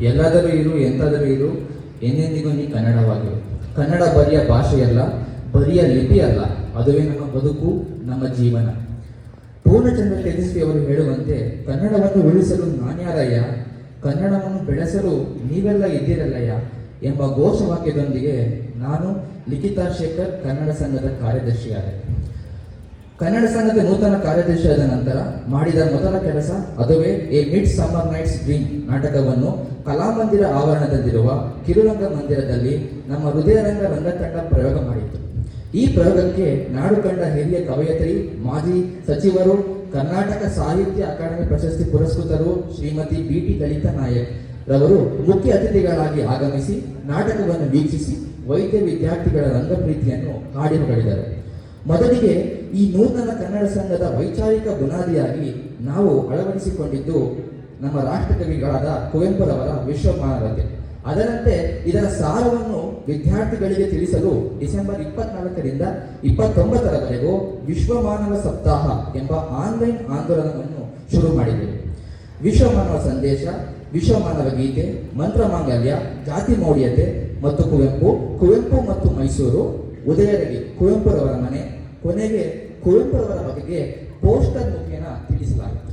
ಎಲ್ಲಾದರೂ ಇರು ಎಂತಾದರೂ ಇರು. ಎಂದೆಂದಿಗೂ ನೀ ಕನ್ನಡವಾಗಿರು. ಕನ್ನಡ ಬರಿಯ ಭಾಷೆಯಲ್ಲ, ಬರಿಯ ಲಿಪಿ ಅಲ್ಲ. ಅದುವೇ ನಮ್ಮ ಬದುಕು, ನಮ್ಮ ಜೀವನ. ಪೂರ್ಣಚಂದ್ರ ತೇಜಸ್ವಿ ಅವರು ಹೇಳುವಂತೆ, ಕನ್ನಡವನ್ನು ಉಳಿಸಲು ನಾನ್ಯಾರಯ್ಯ ಕನ್ನಡವನ್ನು ಬೆಳೆಸಲು ನೀವೆಲ್ಲ ಇದ್ದೀರಲ್ಲಯ್ಯ ಎಂಬ ಘೋಷವಾಕ್ಯದೊಂದಿಗೆ ನಾನು ಲಿಖಿತಾ ಶೇಖರ್ ಕನ್ನಡ ಸಂಘದ ಕಾರ್ಯದರ್ಶಿಯಾದೆ. ಕನ್ನಡ ಸಂಘದ ನೂತನ ಕಾರ್ಯದರ್ಶಿಯಾದ ನಂತರ ಮಾಡಿದ ಮೊದಲ ಕೆಲಸ ಅದುವೇ a midsummer night's dream ನಾಟಕವನ್ನು ಕಲಾಮಂದಿರ ಆವರಣದಲ್ಲಿರುವ ಕಿರುರಂಗ ಮಂದಿರದಲ್ಲಿ ನಮ್ಮ ಹೃದಯರಂಗ ರಂಗತಂಡ ಪ್ರಯೋಗ ಮಾಡಿತ್ತು. ಈ ಪ್ರಯೋಗಕ್ಕೆ ನಾಡು ಕಂಡ ಹಿರಿಯ ಕವಯತ್ರಿ, ಮಾಜಿ ಸಚಿವರು, ಕರ್ನಾಟಕ ಸಾಹಿತ್ಯ ಅಕಾಡೆಮಿ ಪ್ರಶಸ್ತಿ ಪುರಸ್ಕೃತರು ಶ್ರೀಮತಿ ಬಿ ಟಿ ಲಲಿತಾ ನಾಯಕ್ ರವರು ಮುಖ್ಯ ಅತಿಥಿಗಳಾಗಿ ಆಗಮಿಸಿ ನಾಟಕವನ್ನು ವೀಕ್ಷಿಸಿ ವೈದ್ಯ ವಿದ್ಯಾರ್ಥಿಗಳ ರಂಗಪ್ರೀತಿಯನ್ನು ಹಾಡಿ ಹೊಗಳಿದರು ಮೊದಲಿಗೆ ಈ ನೂತನ ಕನ್ನಡ ಸಂಘದ ವೈಚಾರಿಕ ಬುನಾದಿಯಾಗಿ ನಾವು ಅಳವಡಿಸಿಕೊಂಡಿದ್ದು ನಮ್ಮ ರಾಷ್ಟ್ರಕವಿಗಳಾದ ಕುವೆಂಪುರವರ ವಿಶ್ವಮಾನವತೆ. ಅದರಂತೆ ಇದರ ಸಾರವನ್ನು ವಿದ್ಯಾರ್ಥಿಗಳಿಗೆ ತಿಳಿಸಲು ಡಿಸೆಂಬರ್ ಇಪ್ಪತ್ನಾಲ್ಕರಿಂದ ಇಪ್ಪತ್ತೊಂಬತ್ತರವರೆಗೂ ವಿಶ್ವಮಾನವ ಸಪ್ತಾಹ ಎಂಬ ಆನ್ಲೈನ್ ಆಂದೋಲನವನ್ನು ಶುರು ಮಾಡಿದ್ದೇವೆ ವಿಶ್ವಮಾನವ ಸಂದೇಶ, ವಿಶ್ವಮಾನವ ಗೀತೆ ಮಂತ್ರಮಾಂಗಲ್ಯ ಜಾತಿ ಮೌಢ್ಯತೆ ಮತ್ತು ಕುವೆಂಪು ಕುವೆಂಪು ಮತ್ತು ಮೈಸೂರು, ಉದಯರವಿ ಕುವೆಂಪುರವರ ಮನೆ ಕೊನೆಗೆ ಕುವೆಂಪುರವರ ಬಗೆಗೆ ಪೋಸ್ಟರ್ ಮುಖೇನ ತಿಳಿಸಲಾಯಿತು.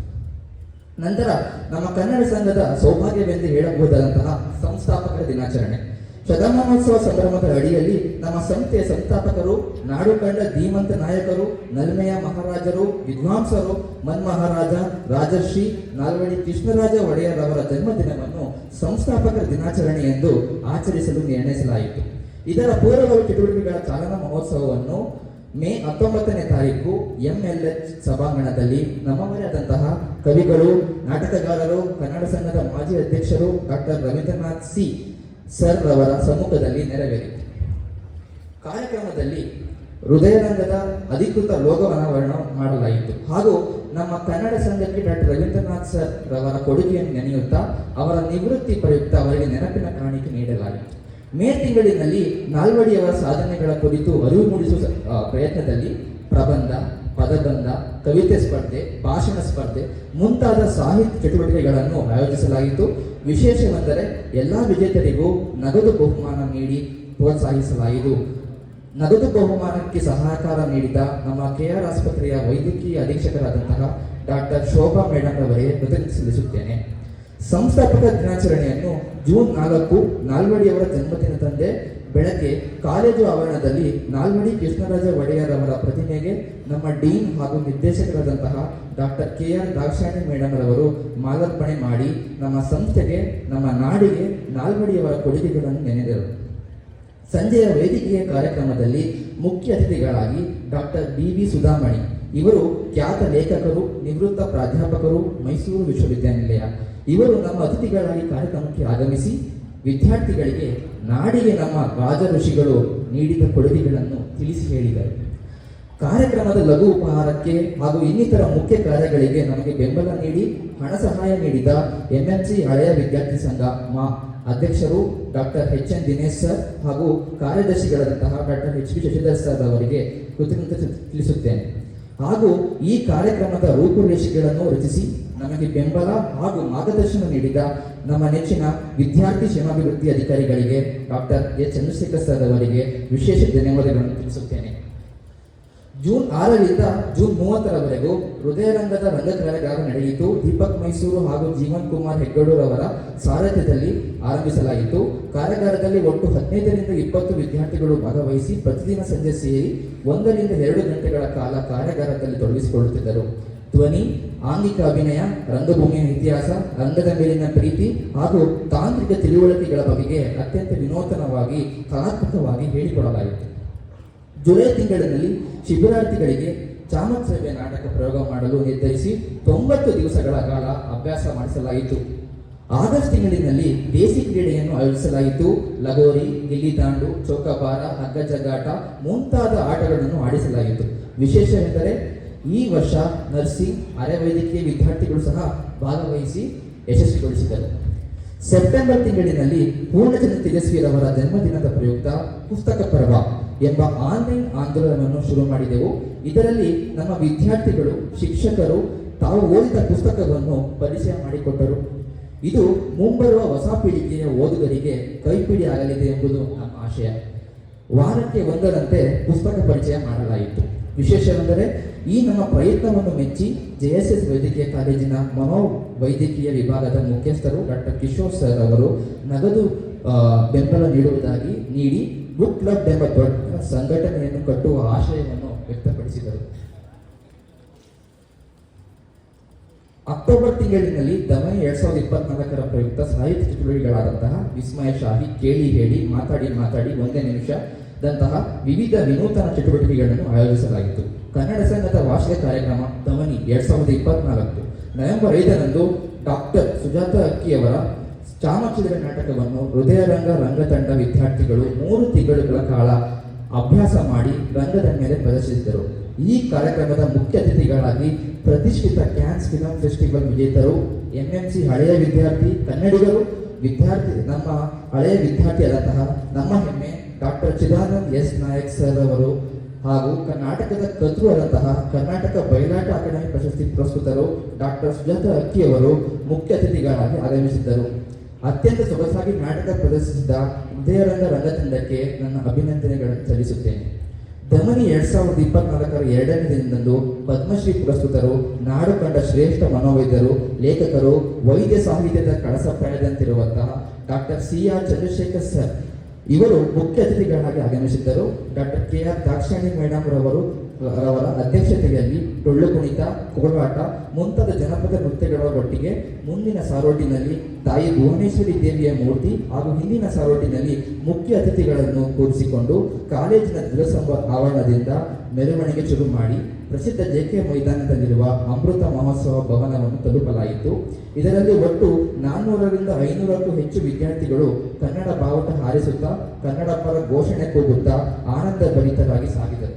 ನಂತರ ನಮ್ಮ ಕನ್ನಡ ಸಂಘದ ಸೌಭಾಗ್ಯವೆಂದು ಹೇಳಬಹುದಾದಂತಹ ಸಂಸ್ಥಾಪಕರ ದಿನಾಚರಣೆ. ಶತಮಾನೋತ್ಸವ ಸಂಭ್ರಮದ ಅಡಿಯಲ್ಲಿ ನಮ್ಮ ಸಂಸ್ಥೆಯ ಸಂಸ್ಥಾಪಕರು ನಾಡು ಕಂಡ ಧೀಮಂತ ನಾಯಕರು, ನಲ್ಮೆಯ ಮಹಾರಾಜರು, ವಿದ್ವಾಂಸರು ಮನ್ಮಹಾರಾಜ ರಾಜರ್ಷಿ, ನಾಲ್ವಡಿ ಕೃಷ್ಣರಾಜ ಒಡೆಯರ್ ಅವರ ಜನ್ಮದಿನವನ್ನು ಸಂಸ್ಥಾಪಕರ ದಿನಾಚರಣೆ ಎಂದು ಆಚರಿಸಲು ನಿರ್ಣಯಿಸಲಾಯಿತು. ಇದರ ಪೂರ್ವ ಚಟುವಟಿಕೆಗಳ ಚಾಲನಾ ಮಹೋತ್ಸವವನ್ನು ಮೇ ಹತ್ತೊಂಬತ್ತನೇ ತಾರೀಕು ಎಂಎಲ್ಎಚ್ ಸಭಾಂಗಣದಲ್ಲಿ ನಮ್ಮವರಾದಂತಹ ಕವಿಗಳು, ನಾಟಕಗಾರರು, ಕನ್ನಡ ಸಂಘದ ಮಾಜಿ ಅಧ್ಯಕ್ಷರು ಡಾಕ್ಟರ್ ರವೀಂದ್ರನಾಥ್ ಸಿ ಸರ್ ರವರ ಸಮ್ಮುಖದಲ್ಲಿ ನೆರವೇರಿತು. ಕಾರ್ಯಕ್ರಮದಲ್ಲಿ ಹೃದಯರಂಗದ ಅಧಿಕೃತ ಲೋಗ ಅನಾವರಣ ಮಾಡಲಾಯಿತು. ಹಾಗೂ ನಮ್ಮ ಕನ್ನಡ ಸಂಘಕ್ಕೆ ಡಾಕ್ಟರ್ ರವೀಂದ್ರನಾಥ್ ಸರ್ ರವರ ಕೊಡುಗೆಯನ್ನು ನೆನೆಯುತ್ತಾ ಅವರ ನಿವೃತ್ತಿ ಪ್ರಯುಕ್ತ ಅವರಿಗೆ ನೆನಪಿನ ಕಾಣಿಕೆ ನೀಡಲಾಯಿತು. ಮೇ ತಿಂಗಳಿನಲ್ಲಿ ನಾಲ್ವಡಿಯವರ ಸಾಧನೆಗಳ ಕುರಿತು ಅರಿವು ಮೂಡಿಸುವ ಪ್ರಯತ್ನದಲ್ಲಿ ಪ್ರಬಂಧ, ಪದಬಂಧ, ಕವಿತೆ ಸ್ಪರ್ಧೆ, ಭಾಷಣ ಸ್ಪರ್ಧೆ ಮುಂತಾದ ಸಾಹಿತ್ಯ ಚಟುವಟಿಕೆಗಳನ್ನು ಆಯೋಜಿಸಲಾಯಿತು ವಿಶೇಷವೆಂದರೆ ಎಲ್ಲ ವಿಜೇತರಿಗೂ ನಗದು ಬಹುಮಾನ ನೀಡಿ ಪ್ರೋತ್ಸಾಹಿಸಲಾಯಿತು. ನಗದು ಬಹುಮಾನಕ್ಕೆ ಸಹಕಾರ ನೀಡಿದ ನಮ್ಮ ಕೆಆರ್ ಆಸ್ಪತ್ರೆಯ ವೈದ್ಯಕೀಯ ಅಧೀಕ್ಷಕರಾದಂತಹ ಡಾಕ್ಟರ್ ಶೋಭಾ ಮೇಡಮ್ ಅವರಿಗೆ ಕೃತಜ್ಞತೆ ಸಲ್ಲಿಸುತ್ತೇನೆ. ಸಂಸ್ಥಾಪಕ ದಿನಾಚರಣೆಯನ್ನು ಜೂನ್ ನಾಲ್ಕು ನಾಲ್ವಡಿಯವರ ಜನ್ಮದಿನದಂದೇ ಬೆಳಗ್ಗೆ ಕಾಲೇಜು ಆವರಣದಲ್ಲಿ ನಾಲ್ವಡಿ ಕೃಷ್ಣರಾಜ ಒಡೆಯರ್ ಅವರ ಪ್ರತಿಮೆಗೆ ನಮ್ಮ ಡೀನ್ ಹಾಗೂ ನಿರ್ದೇಶಕರಾದಂತಹ doctor K R Dakshayani madam ರವರು ಮಾಲಾರ್ಪಣೆ ಮಾಡಿ ನಮ್ಮ ಸಂಸ್ಥೆಗೆ, ನಮ್ಮ ನಾಡಿಗೆ ನಾಲ್ವಡಿಯವರ ಕೊಡುಗೆಗಳನ್ನು ನೆನೆದರು. ಸಂಜೆಯ ವೇದಿಕೆಯ ಕಾರ್ಯಕ್ರಮದಲ್ಲಿ ಮುಖ್ಯ ಅತಿಥಿಗಳಾಗಿ ಡಾಕ್ಟರ್ ಬಿ ವಿ ಸುಧಾಮಣಿ ಇವರು ಖ್ಯಾತ ಲೇಖಕರು, ನಿವೃತ್ತ ಪ್ರಾಧ್ಯಾಪಕರು, ಮೈಸೂರು ವಿಶ್ವವಿದ್ಯಾನಿಲಯ. ಇವರು ನಮ್ಮ ಅತಿಥಿಗಳಾಗಿ ಕಾರ್ಯಕ್ರಮಕ್ಕೆ ಆಗಮಿಸಿ ವಿದ್ಯಾರ್ಥಿಗಳಿಗೆ ನಾಡಿಗೆ ನಮ್ಮ ರಾಜ ಋಷಿಗಳು ನೀಡಿದ ಕೊಡುಗೆಗಳನ್ನು ತಿಳಿಸಿ ಹೇಳಿದರು. ಕಾರ್ಯಕ್ರಮದ ಲಘು ಉಪಹಾರಕ್ಕೆ ಹಾಗೂ ಇನ್ನಿತರ ಮುಖ್ಯ ಕಾರ್ಯಗಳಿಗೆ ನಮಗೆ ಬೆಂಬಲ ನೀಡಿ ಹಣ ಸಹಾಯ ನೀಡಿದ ಎಂಎಂಸಿ ಹಳೆಯ ವಿದ್ಯಾರ್ಥಿ ಸಂಘ ಮಾ ಅಧ್ಯಕ್ಷರು doctor H N Dinesh sir ಹಾಗೂ ಕಾರ್ಯದರ್ಶಿಗಳಂತಹ doctor H P Shashidhar sir ಅವರಿಗೆ ಕೃತಜ್ಞತೆ ತಿಳಿಸುತ್ತೇನೆ. ಹಾಗೂ ಈ ಕಾರ್ಯಕ್ರಮದ ರೂಪುರೇಷೆಗಳನ್ನು ರಚಿಸಿ ನಮಗೆ ಬೆಂಬಲ ಹಾಗೂ ಮಾರ್ಗದರ್ಶನ ನೀಡಿದ ನಮ್ಮ ನೆಚ್ಚಿನ ವಿದ್ಯಾರ್ಥಿ ಕ್ಷೇಮಾಭಿವೃದ್ಧಿ ಅಧಿಕಾರಿಗಳಿಗೆ ಡಾಕ್ಟರ್ ಎ ಚಂದ್ರಶೇಖರ್ ಸರ್ ಅವರಿಗೆ ವಿಶೇಷ ಧನ್ಯವಾದಗಳನ್ನು ತಿಳಿಸುತ್ತೇನೆ. ಜೂನ್ ಆರರಿಂದ ಜೂನ್ ಮೂವತ್ತರವರೆಗೂ ಹೃದಯರಂಗದ ರಂಗ ಕಾರ್ಯಾಗಾರ ನಡೆಯಿತು. ದೀಪಕ್ ಮೈಸೂರು ಹಾಗೂ ಜೀವನ್ ಕುಮಾರ್ ಹೆಗ್ಗಡೂರ್ ಅವರ ಸಾರಥ್ಯದಲ್ಲಿ ಆರಂಭಿಸಲಾಯಿತು. ಕಾರ್ಯಾಗಾರದಲ್ಲಿ ಒಟ್ಟು ಹದಿನೈದರಿಂದ ಇಪ್ಪತ್ತು ವಿದ್ಯಾರ್ಥಿಗಳು ಭಾಗವಹಿಸಿ ಪ್ರತಿದಿನ ಸಂಜೆ ಸೇರಿ ಒಂದರಿಂದ ಎರಡು ಗಂಟೆಗಳ ಕಾಲ ಕಾರ್ಯಾಗಾರದಲ್ಲಿ ತೊಡಗಿಸಿಕೊಳ್ಳುತ್ತಿದ್ದರು. ಧ್ವನಿ, ಆಂಗಿಕ ಅಭಿನಯ, ರಂಗಭೂಮಿಯ ಇತಿಹಾಸ, ರಂಗದ ಮೇಲಿನ ಪ್ರೀತಿ ಹಾಗೂ ತಾಂತ್ರಿಕ ತಿಳುವಳಿಕೆಗಳ ಬಗೆಗೆ ಅತ್ಯಂತ ವಿನೂತನವಾಗಿ ಕಲಾತ್ಮಕವಾಗಿ ಹೇಳಿಕೊಡಲಾಯಿತು. ಜುಲೈ ತಿಂಗಳಿನಲ್ಲಿ ಶಿಬಿರಾರ್ಥಿಗಳಿಗೆ ಚಾಮತ್ಸವ್ಯ ನಾಟಕ ಪ್ರಯೋಗ ಮಾಡಲು ನಿರ್ಧರಿಸಿ ತೊಂಬತ್ತು ದಿವಸಗಳ ಕಾಲ ಅಭ್ಯಾಸ ಮಾಡಿಸಲಾಯಿತು. ಆಗಸ್ಟ್ ತಿಂಗಳಿನಲ್ಲಿ ದೇಸಿ ಕ್ರೀಡೆಯನ್ನು ಆಯೋಜಿಸಲಾಯಿತು. ಲಗೋರಿ ಗಿಲ್ಲಿದಾಂಡು ಚೌಕಬಾರ ಹಗ್ಗ ಜಗ್ಗಾಟ ಮುಂತಾದ ಆಟಗಳನ್ನು ಆಡಿಸಲಾಯಿತು. ವಿಶೇಷವೆಂದರೆ ಈ ವರ್ಷ ನರ್ಸಿಂಗ್ ಅರೆವೈದ್ಯಕೀಯ ವಿದ್ಯಾರ್ಥಿಗಳು ಸಹ ಭಾಗವಹಿಸಿ ಯಶಸ್ವಿಗೊಳಿಸಿದರು. ಸೆಪ್ಟೆಂಬರ್ ತಿಂಗಳಿನಲ್ಲಿ ಪೂರ್ಣಚಂದ್ರ ತೇಜಸ್ವಿರವರ ಜನ್ಮದಿನದ ಪ್ರಯುಕ್ತ ಪುಸ್ತಕ ಪರ್ವ. ಎಂಬ ಆನ್ಲೈನ್ ಆಂದೋಲನವನ್ನು ಶುರು ಮಾಡಿದೆವು. ಇದರಲ್ಲಿ ನಮ್ಮ ವಿದ್ಯಾರ್ಥಿಗಳು, ಶಿಕ್ಷಕರು ತಾವು ಓದಿದ ಪುಸ್ತಕವನ್ನು ಪರಿಚಯ ಮಾಡಿಕೊಟ್ಟರು. ಇದು ಮುಂಬರುವ ಹೊಸ ಪೀಳಿಗೆಯ ಓದುಗರಿಗೆ ಕೈಪಿಡಿ ಆಗಲಿದೆ ಎಂಬುದು ನಮ್ಮ ಆಶಯ. ವಾರಕ್ಕೆ ಒಂದರಂತೆ ಪುಸ್ತಕ ಪರಿಚಯ ಮಾಡಲಾಯಿತು. ವಿಶೇಷವೆಂದರೆ, ಈ ನಮ್ಮ ಪ್ರಯತ್ನವನ್ನು ಮೆಚ್ಚಿ ಜೆಎಸ್ಎಸ್ ವೈದ್ಯಕೀಯ ಕಾಲೇಜಿನ ಮನೋವೈದ್ಯಕೀಯ ವಿಭಾಗದ ಮುಖ್ಯಸ್ಥರು ಡಾಕ್ಟರ್ ಕಿಶೋರ್ ಸರ್ ಅವರು ನಗದು ಬೆಂಬಲ ನೀಡುವುದಾಗಿ ನೀಡಿ ಬುಕ್ ಕ್ಲಬ್ ಎಂಬ ದೊಡ್ಡ ಸಂಘಟನೆಯನ್ನು ಕಟ್ಟುವ ಆಶಯವನ್ನು ವ್ಯಕ್ತಪಡಿಸಿದರು. ಅಕ್ಟೋಬರ್ ತಿಂಗಳಿನಲ್ಲಿ ದಮನಿ ಎರಡ್ ಸಾವಿರದ ಇಪ್ಪತ್ನಾಲ್ಕರ ಪ್ರಯುಕ್ತ ಸಾಹಿತ್ಯ ಚಟುವಟಿಕೆಗಳಾದಂತಹ ವಿಸ್ಮಯ ಶಾಹಿ ಕೇಳಿ ಹೇಳಿ ಮಾತಾಡಿ ಮಾತಾಡಿ ಒಂದೇ ನಿಮಿಷದಂತಹ ವಿವಿಧ ವಿನೂತನ ಚಟುವಟಿಕೆಗಳನ್ನು ಆಯೋಜಿಸಲಾಗಿತ್ತು. ಕನ್ನಡ ಸಂಘದ ವಾರ್ಷಿಕ ಕಾರ್ಯಕ್ರಮ ದಮನಿ ಎರಡ್ ಸಾವಿರದ ಇಪ್ಪತ್ನಾಲ್ಕು. ನವೆಂಬರ್ ಐದರಂದು ಡಾಕ್ಟರ್ ಸುಜಾತ ಅಕ್ಕಿಯವರ ಚಾಮಚಿತ್ರ ನಾಟಕವನ್ನು ಹೃದಯರಂಗ, ರಂಗತಂಡ ವಿದ್ಯಾರ್ಥಿಗಳು ಮೂರು ತಿಂಗಳುಗಳ ಕಾಲ ಅಭ್ಯಾಸ ಮಾಡಿ ರಂಗದ ಮೇಲೆ ಪ್ರದರ್ಶಿಸಿದರು. ಈ ಕಾರ್ಯಕ್ರಮದ ಮುಖ್ಯ ಅತಿಥಿಗಳಾಗಿ ಪ್ರತಿಷ್ಠಿತ ಕ್ಯಾನ್ಸ್ ಫಿಲಂ ಫೆಸ್ಟಿವಲ್ ವಿಜೇತರು ಎಂಎಂಸಿ ಹಳೆಯ ವಿದ್ಯಾರ್ಥಿ, ಕನ್ನಡಿಗರು, ವಿದ್ಯಾರ್ಥಿ ನಮ್ಮ ಹಳೆಯ ವಿದ್ಯಾರ್ಥಿಯಾದಂತಹ ನಮ್ಮ ಹೆಮ್ಮೆ doctor Chidanand S. Nayak sir ಅವರು ಹಾಗೂ ಕರ್ನಾಟಕದ ಆದಂತಹ ಕರ್ನಾಟಕ ಬಯಲಾಟ ಅಕಾಡೆಮಿ ಪ್ರಶಸ್ತಿ ಪ್ರಸ್ತುತರು ಡಾಕ್ಟರ್ ಸುಜಾತ ಅಕ್ಕಿಯವರು ಮುಖ್ಯ ಅತಿಥಿಗಳಾಗಿ ಆಗಮಿಸಿದ್ದರು. ಅತ್ಯಂತ ಸೊಗಸಾಗಿ ನಾಟಕ ಪ್ರದರ್ಶಿಸಿದ ಉದಯರಂಗ ರಂಗತಂಡಕ್ಕೆ ನನ್ನ ಅಭಿನಂದನೆಗಳನ್ನು ಸಲ್ಲಿಸುತ್ತೇನೆ. ದಮನಿ ಎರಡ್ ಸಾವಿರದ ಇಪ್ಪತ್ನಾಲ್ಕರ ಎರಡನೇ ದಿನದಂದು ಪದ್ಮಶ್ರೀ ಪುರಸ್ಕೃತರು, ನಾಡು ಕಂಡ ಶ್ರೇಷ್ಠ ಮನೋವೈದ್ಯರು ಲೇಖಕರು, ವೈದ್ಯ ಸಾಹಿತ್ಯದ ಕಳಸ ಪಡೆದಂತಿರುವಂತಹ doctor C R Chandrashekhar sir. ಇವರು ಮುಖ್ಯ ಅತಿಥಿಗಳಾಗಿ ಆಗಮಿಸಿದ್ದರು. Doctor K R Dakshani madam ರವರು ಅವರ ಅಧ್ಯಕ್ಷತೆಯಲ್ಲಿ ಡೊಳ್ಳು ಕುಣಿತ, ಕೋಲಾಟ, ಮುಂತಾದ ಜನಪದ ನೃತ್ಯಗಳ ಒಟ್ಟಿಗೆ ಮುಂದಿನ ಸಾರೋಟಿನಲ್ಲಿ ತಾಯಿ ಭುವನೇಶ್ವರಿ ದೇವಿಯ ಮೂರ್ತಿ ಹಾಗೂ ಹಿಂದಿನ ಸಾರೋಟಿನಲ್ಲಿ ಮುಖ್ಯ ಅತಿಥಿಗಳನ್ನು ಕೂರಿಸಿಕೊಂಡು ಕಾಲೇಜಿನ ಧ್ವಜಸ್ತಂಭ ಆವರಣದಿಂದ ಮೆರವಣಿಗೆ ಶುರು ಮಾಡಿ ಪ್ರಸಿದ್ಧ ಜೆಕೆ ಮೈದಾನದಲ್ಲಿರುವ ಅಮೃತ ಮಹೋತ್ಸವ ಭವನವನ್ನು ತಲುಪಲಾಯಿತು. ಇದರಲ್ಲಿ ಒಟ್ಟು ನಾನ್ನೂರರಿಂದ ಐನೂರಕ್ಕೂ ಹೆಚ್ಚು ವಿದ್ಯಾರ್ಥಿಗಳು ಕನ್ನಡ ಬಾವುಟ ಹಾರಿಸುತ್ತಾ ಕನ್ನಡ ಪರ ಘೋಷಣೆ ಕೂಗುತ್ತಾ ಆನಂದ ಭರಿತರಾಗಿ ಸಾಗಿದರು.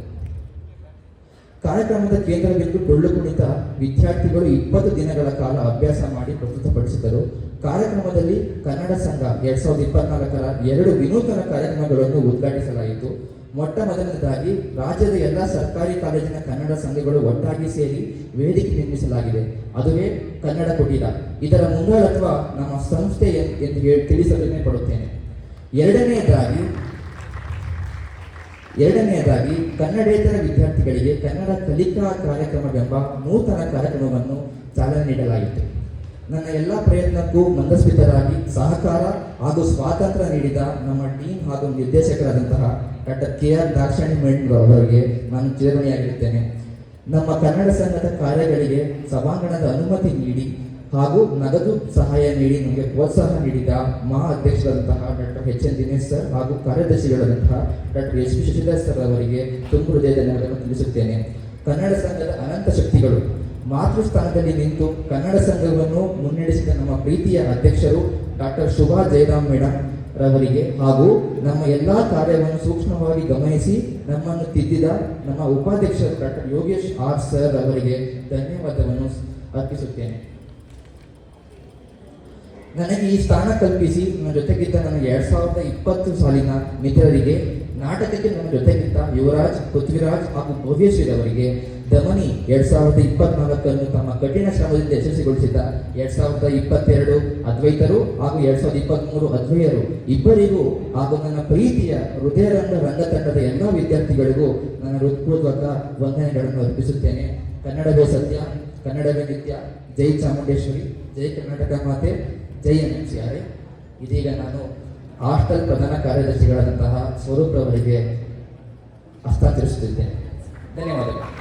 ಕಾರ್ಯಕ್ರಮದ ಕೇಂದ್ರ ಬಿಂದು ಡೊಳ್ಳು ಕುಣಿತ ವಿದ್ಯಾರ್ಥಿಗಳು ಇಪ್ಪತ್ತು ದಿನಗಳ ಕಾಲ ಅಭ್ಯಾಸ ಮಾಡಿ ಪ್ರಸ್ತುತಪಡಿಸಿದರು. ಕಾರ್ಯಕ್ರಮದಲ್ಲಿ ಕನ್ನಡ ಸಂಘ ಎರಡ್ ಸಾವಿರದ ಇಪ್ಪತ್ನಾಲ್ಕರ ಎರಡು ವಿನೂತನ ಕಾರ್ಯಕ್ರಮಗಳನ್ನು ಉದ್ಘಾಟಿಸಲಾಯಿತು. ಮೊಟ್ಟ ಮೊದಲನೇದಾಗಿ ರಾಜ್ಯದ ಎಲ್ಲ ಸರ್ಕಾರಿ ಕಾಲೇಜಿನ ಕನ್ನಡ ಸಂಘಗಳು ಒಟ್ಟಾಗಿ ಸೇರಿ ವೇದಿಕೆ ನಿರ್ಮಿಸಲಾಗಿದೆ. ಅದುವೇ ಕನ್ನಡ ಕುಟೀರ. ಇದರ ಮುಂದಾಳತ್ವ ನಮ್ಮ ಸಂಸ್ಥೆ ಎಂದು ತಿಳಿಸಲು ಪಡುತ್ತೇನೆ. ಎರಡನೆಯದಾಗಿ ಎರಡನೆಯದಾಗಿ ಕನ್ನಡೇತರ ವಿದ್ಯಾರ್ಥಿಗಳಿಗೆ ಕನ್ನಡ ಕಲಿಕಾ ಕಾರ್ಯಕ್ರಮವೆಂಬ ನೂತನ ಕಾರ್ಯಕ್ರಮವನ್ನು ಚಾಲನೆ ನೀಡಲಾಯಿತು. ನನ್ನ ಎಲ್ಲ ಪ್ರಯತ್ನಕ್ಕೂ ಮಂದಸ್ಮಿತರಾಗಿ ಸಹಕಾರ ಹಾಗೂ ಸ್ವಾತಂತ್ರ್ಯ ನೀಡಿದ ನಮ್ಮ ಟೀಮ್ ಹಾಗೂ ನಿರ್ದೇಶಕರಾದಂತಹ ಡಾಕ್ಟರ್ ಕೆ ಆರ್ ದಾಕ್ಷಣಿ ಅವರಿಗೆ ನಾನು ಚಿರಮಣಿಯಾಗಿರುತ್ತೇನೆ ನಮ್ಮ ಕನ್ನಡ ಸಂಘದ ಕಾರ್ಯಗಳಿಗೆ ಸಭಾಂಗಣದ ಅನುಮತಿ ನೀಡಿ ಹಾಗೂ ನಗದು ಸಹಾಯ ನೀಡಿ ನಮಗೆ ಪ್ರೋತ್ಸಾಹ ನೀಡಿದ ಮಹಾ ಅಧ್ಯಕ್ಷರಾದಂತಹ doctor H N Dinesh sir ಹಾಗೂ ಕಾರ್ಯದರ್ಶಿಗಳಾದಂತಹ doctor S V Shashidhar sir ಅವರಿಗೆ ತುಂಬು ಹೃದಯ ಧನ್ಯವಾದಗಳನ್ನು ತಿಳಿಸುತ್ತೇನೆ. ಕನ್ನಡ ಸಂಘದ ಅನಂತ ಶಕ್ತಿಗಳು, ಮಾತೃ ಸ್ಥಾನದಲ್ಲಿ ನಿಂತು ಕನ್ನಡ ಸಂಘವನ್ನು ಮುನ್ನಡೆಸಿದ ನಮ್ಮ ಪ್ರೀತಿಯ ಅಧ್ಯಕ್ಷರು ಡಾಕ್ಟರ್ ಶುಭಾ ಜಯರಾಮ್ ಮೇಡಮ್ ರವರಿಗೆ ಹಾಗೂ ನಮ್ಮ ಎಲ್ಲಾ ಕಾರ್ಯವನ್ನು ಸೂಕ್ಷ್ಮವಾಗಿ ಗಮನಿಸಿ ನಮ್ಮನ್ನು ತಿದ್ದಿದ ನಮ್ಮ ಉಪಾಧ್ಯಕ್ಷರು ಡಾಕ್ಟರ್ ಯೋಗೇಶ್ ಆರ್ ಸರ್ ಅವರಿಗೆ ಧನ್ಯವಾದವನ್ನು ಅರ್ಪಿಸುತ್ತೇನೆ. ನನಗೆ ಈ ಸ್ಥಾನ ಕಲ್ಪಿಸಿ, ನನ್ನ ಜೊತೆಗಿದ್ದ ನನಗೆ ಎರಡ್ ಸಾವಿರದ ಇಪ್ಪತ್ತು ಸಾಲಿನ ಮಿತ್ರರಿಗೆ ನಾಟಕಕ್ಕೆ ನನ್ನ ಜೊತೆಗಿದ್ದ ಯುವರಾಜ್, ಪೃಥ್ವಿರಾಜ್ ಹಾಗೂ ಭವ್ಯಶ್ರೀ ಅವರಿಗೆ ದಮನಿ ಎರಡ್ ಸಾವಿರದ ಇಪ್ಪತ್ನಾಲ್ಕನ್ನು ತಮ್ಮ ಕಠಿಣ ಶ್ರಮದಿಂದ ಯಶಸ್ವಿಗೊಳಿಸಿದ್ದ ಎರಡ್ ಸಾವಿರದ ಇಪ್ಪತ್ತೆರಡು ಅದ್ವೈತರು ಹಾಗೂ ಎರಡ್ ಸಾವಿರದ ಇಪ್ಪತ್ಮೂರು ಅದ್ವೈಯರು ಇಬ್ಬರಿಗೂ ಹಾಗೂ ನನ್ನ ಪ್ರೀತಿಯ ಹೃದಯರಂಗ ರಂಗ ತಂಡದ ಎಲ್ಲ ವಿದ್ಯಾರ್ಥಿಗಳಿಗೂ ನನ್ನ ಹೃತ್ಪೂರ್ವಕ ವಂದನೆಗಳನ್ನು ಅರ್ಪಿಸುತ್ತೇನೆ. ಕನ್ನಡವೇ ಸತ್ಯ, ಕನ್ನಡವೇ ನಿತ್ಯ. ಜೈ ಚಾಮುಂಡೇಶ್ವರಿ, ಜೈ ಕರ್ನಾಟಕ ಮಾತೆ. ಜೈ ಎನ್ ಸಿ ಆರ್ ಇದೀಗ ನಾನು ಹಾಸ್ಟೆಲ್ ಪ್ರಧಾನ ಕಾರ್ಯದರ್ಶಿಗಳಾದಂತಹ ಸ್ವರೂಪ್ ಅವರಿಗೆ ಹಸ್ತಾಂತರಿಸುತ್ತಿದ್ದೇನೆ. ಧನ್ಯವಾದಗಳು.